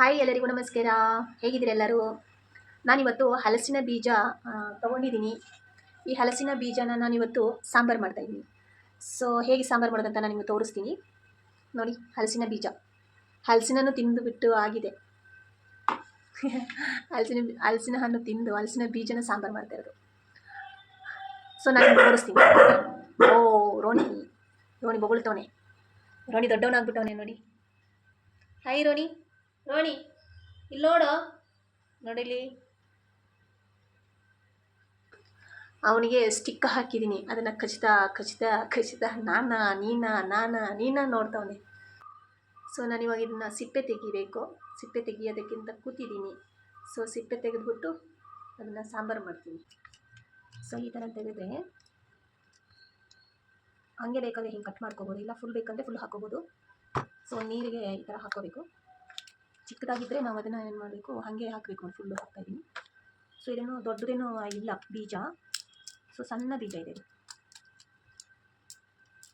Hi ಎಲ್ಲರಿಗೂ ನಮಸ್ಕಾರ. ಹೇಗಿದ್ದೀರಿ ಎಲ್ಲರೂ? ನಾನಿವತ್ತು ಹಲಸಿನ ಬೀಜ ತೊಗೊಂಡಿದ್ದೀನಿ. ಈ ಹಲಸಿನ ಬೀಜನ ನಾನಿವತ್ತು ಸಾಂಬಾರು ಮಾಡ್ತಾಯಿದ್ದೀನಿ ಸೊ ಹೇಗೆ ಸಾಂಬಾರು ಮಾಡೋದಂತ ನಾನು ನಿಮಗೆ ತೋರಿಸ್ತೀನಿ. ನೋಡಿ, ಹಲಸಿನ ಬೀಜ. ಹಲಸಿನನ್ನು ತಿಂದು ಬಿಟ್ಟು ಆಗಿದೆ. ಹಲಸಿನ ಹಲಸಿನ ಹಣ್ಣು ತಿಂದು ಹಲಸಿನ ಬೀಜನ ಸಾಂಬಾರು ಮಾಡ್ತಾ ಇರೋದು. ಸೊ ನಾನು ತೋರಿಸ್ತೀನಿ. ಓ, ರೋಣಿ. ರೋಣಿ ಬೊಗಳ್ತವನೆ. ರೋಣಿ ದೊಡ್ಡವನಾಗ್ಬಿಟ್ಟವನೆ, ನೋಡಿ. ಹಾಯ್ ರೋಣಿ. ರೋಣಿ ಇಲ್ಲಿ ನೋಡು. ನೋಡಿಲಿ? ಅವನಿಗೆ ಸ್ಟಿಕ್ ಹಾಕಿದ್ದೀನಿ ಅದನ್ನು ಖಚಿತ ಖಚಿತ ಖಚಿತ ನಾನ, ನೀನ ನಾನ, ನೀನ ನೋಡ್ತಾವನೆ ಸೊ ನಾನು ಇವಾಗ ಇದನ್ನು ಸಿಪ್ಪೆ ತೆಗಿಬೇಕು. ಸಿಪ್ಪೆ ತೆಗಿಯೋದಕ್ಕಿಂತ ಕೂತಿದ್ದೀನಿ ಸೊ ಸಿಪ್ಪೆ ತೆಗೆದ್ಬಿಟ್ಟು ಅದನ್ನು ಸಾಂಬಾರು ಮಾಡ್ತೀನಿ. ಸೊ ಈ ಥರ ತೆಗೆದ್ರೆ ಹಂಗೆ ಬೇಕಾದ್ರೆ ಹಿಂಗೆ ಕಟ್ ಮಾಡ್ಕೋಬೋದು. ಇಲ್ಲ ಫುಲ್ ಬೇಕಂದರೆ ಫುಲ್ ಹಾಕೋಬೋದು ಸೊ ನೀರಿಗೆ ಈ ಥರ ಹಾಕೋಬೇಕು ಚಿಕ್ಕದಾಗಿದ್ದರೆ ನಾವು ಅದನ್ನು ಏನು ಮಾಡಬೇಕು, ಹಾಗೆ ಹಾಕಬೇಕು ಫುಲ್ಲು ಹಾಕ್ತಾಯಿದ್ದೀನಿ ಸೊ ಇದೇನು. ದೊಡ್ಡದೇನು ಇಲ್ಲ, ಬೀಜ. ಸೊ ಸಣ್ಣ ಬೀಜ ಇದೆ.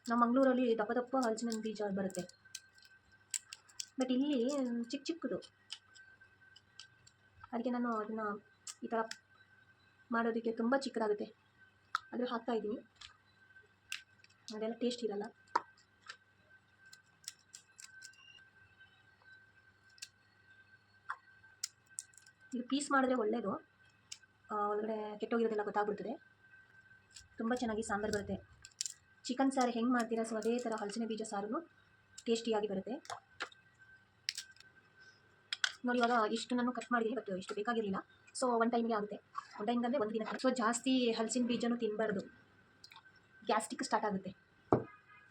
ನಮ್ಮ ಮಂಗಳೂರಲ್ಲಿ ದಪ್ಪ ದಪ್ಪ ಹಲಸಿನ ಬೀಜ ಬರುತ್ತೆ. ಬಟ್ ಇಲ್ಲಿ ಚಿಕ್ಕ ಚಿಕ್ಕದು. ಅದಕ್ಕೆ ನಾನು ಅದನ್ನು ಈ ಥರ ಮಾಡೋದಕ್ಕೆ ತುಂಬ ಚಿಕ್ಕದಾಗುತ್ತೆ. ಆದರೆ ಹಾಕ್ತಾಯಿದ್ದೀನಿ ಅದೆಲ್ಲ ಟೇಸ್ಟ್ ಇರಲ್ಲ. ಇದು ಪೀಸ್ ಮಾಡಿದ್ರೆ ಒಳ್ಳೆಯದು ಒಳಗಡೆ ಕೆಟ್ಟೋಗಿರೋದೆಲ್ಲ ಗೊತ್ತಾಗ್ಬಿಡ್ತದೆ. ತುಂಬ ಚೆನ್ನಾಗಿ ಸಾಂಬಾರು ಬರುತ್ತೆ. ಚಿಕನ್ ಸಾರು ಹೆಂಗೆ ಮಾಡ್ತೀರಾ? ಸೊ, ಅದೇ ಥರ ಹಲಸಿನ ಬೀಜ ಸಾರು ಟೇಸ್ಟಿಯಾಗಿ ಬರುತ್ತೆ. ನೋಡಿ, ಇವಾಗ ಇಷ್ಟು ನಾನು ಕಟ್ ಮಾಡಿದ್ದೀನಿ, ಬಟ್ ಇಷ್ಟು ಬೇಕಾಗಿರಲಿಲ್ಲ. ಸೊ ಒನ್ ಟೈಮ್ಗೆ ಆಗುತ್ತೆ. ಒನ್ ಟೈಮ್ಗೆ ಅಂದರೆ ಒಂದು ದಿನ. ಸೊ ಜಾಸ್ತಿ ಹಲಸಿನ ಬೀಜನೂ ತಿನ್ನಬಾರ್ದು ಗ್ಯಾಸ್ಟಿಕ್ ಸ್ಟಾರ್ಟ್ ಆಗುತ್ತೆ.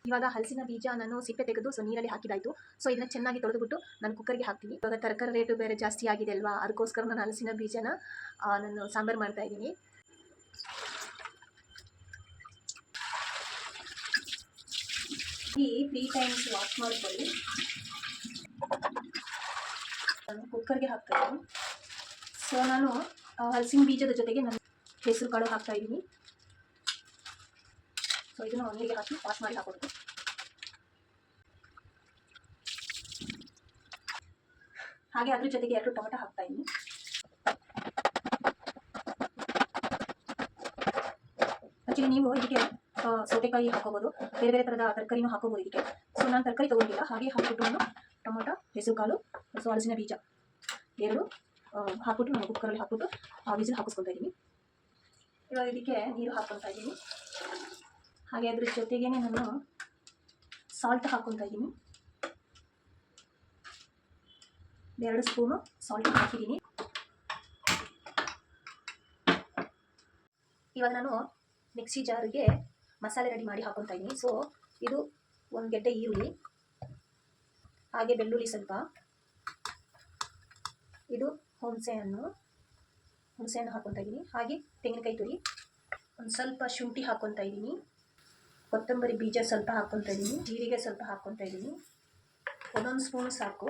ಇವಾಗ ಹಲಸಿನ ಬೀಜ ನಾನು ಸಿಪ್ಪೆ ತೆಗೆದು ಸೊ ನೀರಲ್ಲಿ ಹಾಕಿದಾಯಿತು. ಸೊ ಇದನ್ನ ಚೆನ್ನಾಗಿ ತೊಳೆದುಬಿಟ್ಟು ನಾನು ಕುಕ್ಕರ್ಗೆ ಹಾಕ್ತೀನಿ. ಇವಾಗ ತರಕಾರಿ ರೇಟು ಬೇರೆ ಜಾಸ್ತಿ ಆಗಿದೆ ಅಲ್ವಾ? ಅದಕ್ಕೋಸ್ಕರ ನಾನು ಹಲಸಿನ ಬೀಜನ ನಾನು ಸಾಂಬಾರು ಮಾಡ್ತಾ ಇದ್ದೀನಿ. ತ್ರೀ ಟೈಮ್ಸ್ ವಾಶ್ ಮಾಡ್ಕೊಳ್ಳಿ. ನಾನು ಕುಕ್ಕರ್ಗೆ ಹಾಕ್ತಾ ಇದ್ದೀನಿ. ಸೊ ನಾನು ಹಲಸಿನ ಬೀಜದ ಜೊತೆಗೆ ನಾನು ಹೆಸರು ಕಾಳು ಹಾಕ್ತಾ ಇದ್ದೀನಿ. ಸೊ ಇದನ್ನು ನೀರಿಗೆ ಹಾಕಿ ವಾಶ್ ಮಾಡಿ ಹಾಕೋದು ಹಾಗೆ ಅದ್ರ ಜೊತೆಗೆ ಎರಡು ಟೊಮೆಟೊ ಹಾಕ್ತಾ ಇದ್ದೀನಿ. ಆ್ಯಕ್ಚುಲಿ ನೀವು ಇದಕ್ಕೆ ಸೌತೆಕಾಯಿ ಹಾಕೋಬೋದು. ಬೇರೆ ಬೇರೆ ಥರದ ತರಕಾರಿನೂ ಹಾಕೋಬೋದು ಇದಕ್ಕೆ. ಸೊ ನಾನು ತರಕಾರಿ ತೊಗೊಂಡಿಲ್ಲ. ಹಾಗೆ ಹಾಕ್ಬಿಟ್ಟು ಟೊಮೊಟೊ, ಹೆಸರುಕಾಳು ಸೊ ಹಲಸಿನ ಬೀಜ. ಎರಡು ಹಾಕ್ಬಿಟ್ಟು ನಾನು ಕುಕ್ಕರಲ್ಲಿ ಹಾಕ್ಬಿಟ್ಟು ಆ ಬೀಜ ಹಾಕಿಸ್ಕೊತಾ ಇದ್ದೀನಿ. ಇವಾಗ ಇದಕ್ಕೆ ನೀರು ಹಾಕ್ಕೊತಾ ಇದ್ದೀನಿ. ಹಾಗೆ ಅದ್ರ ಜೊತೆಗೆ ನಾನು ಸಾಲ್ಟ್ ಹಾಕ್ಕೊತಾ ಇದ್ದೀನಿ. ಎರಡು ಸ್ಪೂನು ಸಾಲ್ಟ್ ಹಾಕಿದ್ದೀನಿ. ಇವಾಗ ನಾನು ಮಿಕ್ಸಿ ಜಾರ್ಗೆ ಮಸಾಲೆ ರೆಡಿ ಮಾಡಿ ಹಾಕೊತಾ ಇದ್ದೀನಿ. ಸೊ ಇದು ಒಂದು ಗೆಡ್ಡೆ ಈರುಳ್ಳಿ, ಹಾಗೆ ಬೆಳ್ಳುಳ್ಳಿ ಸ್ವಲ್ಪ. ಇದು ಹುಣಸೆ ಹಣ್ಣು ಹುಣಸೆ ಹಣ್ಣು ಹಾಕೊತಾ ಇದ್ದೀನಿ. ಹಾಗೆ ತೆಂಗಿನಕಾಯಿ ತುರಿ, ಒಂದು ಸ್ವಲ್ಪ ಶುಂಠಿ ಹಾಕ್ಕೊತಾ ಇದ್ದೀನಿ. ಕೊತ್ತಂಬರಿ ಬೀಜ ಸ್ವಲ್ಪ ಹಾಕ್ಕೊತಾ ಇದ್ದೀನಿ, ಜೀರಿಗೆ ಸ್ವಲ್ಪ ಹಾಕ್ಕೊತಾ ಇದ್ದೀನಿ. ಒಂದೊಂದು ಸ್ಪೂನ್ ಸಾಕು.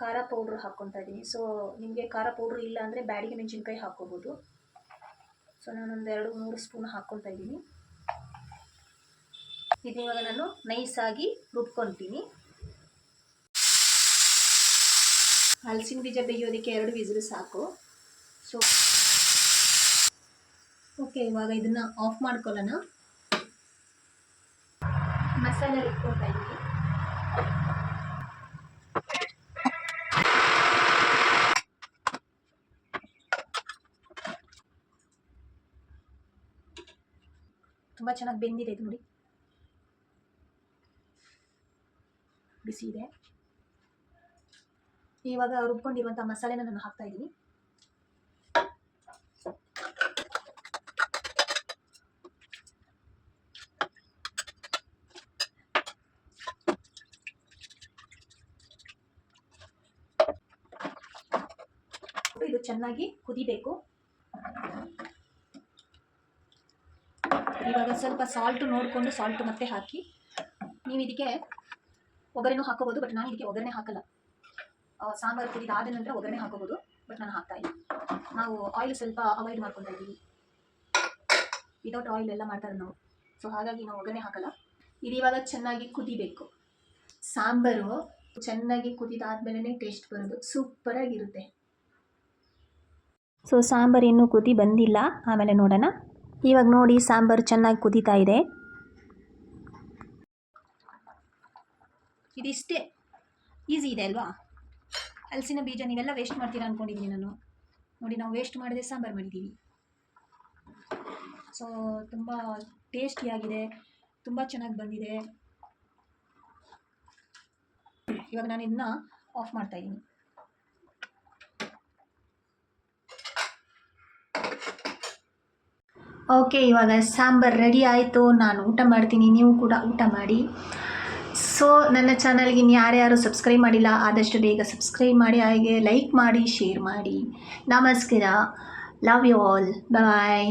ಖಾರ ಪೌಡ್ರ್ ಹಾಕ್ಕೊತಾ ಇದ್ದೀನಿ. ಸೊ ನಿಮಗೆ ಖಾರ ಪೌಡ್ರ್ ಇಲ್ಲ ಅಂದರೆ ಬ್ಯಾಡಿಗೆ ಮೆಣಸಿನ್ಕಾಯಿ ಹಾಕ್ಕೋಬೋದು ಸೊ ನಾನೊಂದು ಎರಡು, ಮೂರು ಸ್ಪೂನ್ ಹಾಕ್ಕೊತಾ ಇದ್ದೀನಿ. ಇದೀವಾಗ ನಾನು ನೈಸಾಗಿ ರುಬ್ಕೊತೀನಿ. ಹಲಸಿನ ಬೀಜ ಬೇಯೋದಕ್ಕೆ ಎರಡು ವಿಸಿಲ್ ಸಾಕು. ಸೊ ಓಕೆ ಇವಾಗ ಇದನ್ನು ಆಫ್ ಮಾಡ್ಕೊಳ್ಳೋಣ. ಮಸಾಲೆ ಇಟ್ಕೊತಾ ಇದ್ದೀನಿ ತುಂಬ ಚೆನ್ನಾಗಿ ಬೆಂದಿದೆ ಇದು ನೋಡಿ. ಬಿಸಿ ಇದೆ ಇವಾಗ ರುಬ್ಕೊಂಡಿರುವಂಥ ಮಸಾಲೆನ ನಾನು ಹಾಕ್ತಾ ಇದ್ದೀನಿ ಇದು ಚೆನ್ನಾಗಿ ಕುದಿಬೇಕು. ಇವಾಗ ಸ್ವಲ್ಪ ಸಾಲ್ಟು ನೋಡಿಕೊಂಡು ಸಾಲ್ಟು ಮತ್ತೆ ಹಾಕಿ, ನೀವು ಇದಕ್ಕೆ ಒಗ್ಗರಣೆ ಹಾಕೋಬೋದು ಬಟ್ ನಾನು ಇದಕ್ಕೆ ಒಗ್ಗರಣೆ ಹಾಕಲ್ಲ. ಸಾಂಬಾರು ಕುದಿದಾದ ನಂತರ ಒಗ್ಗರಣೆ ಹಾಕೋಬೋದು ಬಟ್ ನಾನು ಹಾಕ್ತಾ ಇಲ್ಲ. ನಾವು ಆಯಿಲ್ ಸ್ವಲ್ಪ ಅವಾಯ್ಡ್ ಮಾಡ್ಕೊತಾ ಇದ್ದೀವಿ ವಿತೌಟ್ ಆಯಿಲ್ ಎಲ್ಲ ಮಾಡ್ತಾರೆ ನಾವು. ಸೊ ಹಾಗಾಗಿ ನಾವು ಒಗ್ಗರಣೆ ಹಾಕಲ್ಲ. ಇದು ಇವಾಗ ಚೆನ್ನಾಗಿ ಕುದಿಬೇಕು. ಸಾಂಬಾರು ಚೆನ್ನಾಗಿ ಕುದಿದಾದ್ಮೇಲೆ ಟೇಸ್ಟ್ ಬರೋದು. ಸೂಪರಾಗಿರುತ್ತೆ ಸೊ ಸಾಂಬಾರು ಇನ್ನೂ ಕುದಿ ಬಂದಿಲ್ಲ. ಆಮೇಲೆ ನೋಡೋಣ. ಇವಾಗ ನೋಡಿ ಸಾಂಬಾರು ಚೆನ್ನಾಗಿ ಕುದೀತಾ ಇದೆ. ಇದಿಷ್ಟೇ. ಈಸಿ ಇದೆ ಅಲ್ವಾ? ಹಲಸಿನ ಬೀಜ ನೀವೆಲ್ಲ ವೇಸ್ಟ್ ಮಾಡ್ತೀರಾ ಅಂದ್ಕೊಂಡಿದ್ದೀನಿ ನಾನು. ನೋಡಿ, ನಾವು ವೇಸ್ಟ್ ಮಾಡದೆ ಸಾಂಬಾರು ಮಾಡಿದ್ದೀವಿ. ಸೊ ತುಂಬ ಟೇಸ್ಟಿಯಾಗಿದೆ ತುಂಬ ಚೆನ್ನಾಗಿ ಬಂದಿದೆ. ಇವಾಗ ನಾನು ಇದನ್ನ ಆಫ್ ಮಾಡ್ತಾ ಓಕೆ, ಇವಾಗ ಸಾಂಬಾರು ರೆಡಿ ಆಯಿತು. ನಾನು ಊಟ ಮಾಡ್ತೀನಿ. ನೀವು ಕೂಡ ಊಟ ಮಾಡಿ. ಸೊ ನನ್ನ ಚಾನಲ್ಗೆ ಇನ್ನು ಯಾರ್ಯಾರು ಸಬ್ಸ್ಕ್ರೈಬ್ ಮಾಡಿಲ್ಲ, ಆದಷ್ಟು ಬೇಗ ಸಬ್ಸ್ಕ್ರೈಬ್ ಮಾಡಿ, ಹಾಗೆ ಲೈಕ್ ಮಾಡಿ ಶೇರ್ ಮಾಡಿ. ನಮಸ್ಕಾರ. Love you all bye